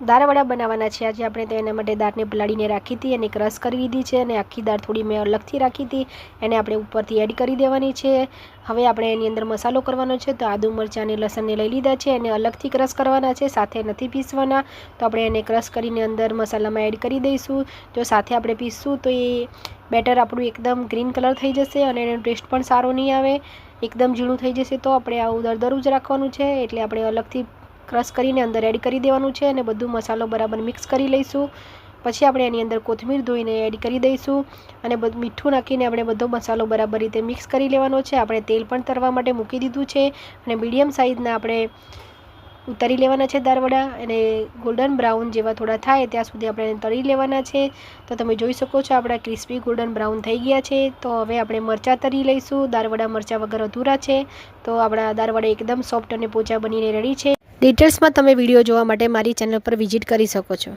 દાળવડા બનાવવાના છે. આજે આપણે તો એના માટે દાળને પલાળીને રાખી હતી અને ક્રશ કરી લીધી છે અને આખી દાળ થોડી મેં અલગથી રાખી હતી. એને આપણે ઉપરથી એડ કરી દેવાની છે. હવે આપણે એની અંદર મસાલો કરવાનો છે. તો આદુ, મરચાં અને લસણને લઈ લીધા છે. એને અલગથી ક્રશ કરવાના છે. સાથે નથી પીસવાના. તો આપણે એને ક્રશ કરીને અંદર મસાલામાં એડ કરી દઈશું. જો સાથે આપણે પીસશું તો એ બેટર આપણું એકદમ ગ્રીન કલર થઈ જશે અને એનો ટેસ્ટ પણ સારો નહીં આવે. એકદમ ઝીણું થઈ જશે તો આપણે આવું દરદરું જ રાખવાનું છે. એટલે આપણે અલગથી ક્રશ કરીને અંદર એડ કરી દેવાનું છે અને બધું મસાલો બરાબર મિક્સ કરી લઈશું. પછી આપણે એની અંદર કોથમીર ધોઈને એડ કરી દઈશું અને મીઠું નાખીને આપણે બધો મસાલો બરાબર રીતે મિક્સ કરી લેવાનો છે. આપણે તેલ પણ તરવા માટે મૂકી દીધું છે અને મીડિયમ સાઇઝના આપણે ઉતારી લેવાના છે દારવડા અને ગોલ્ડન બ્રાઉન જેવા થોડા થાય ત્યાં સુધી આપણે એને તળી લેવાના છે. તો તમે જોઈ શકો છો આપણા ક્રિસ્પી ગોલ્ડન બ્રાઉન થઈ ગયા છે. તો હવે આપણે મરચાં તરી લઈશું. દારવડા મરચાં વગર અધૂરા છે. તો આપણા દારવડા એકદમ સોફ્ટ અને પોચા બનીને રેડી છે. ડિટેલ્સમાં તમે વીડિયો જોવા માટે મારી ચેનલ પર વિઝિટ કરી શકો છો.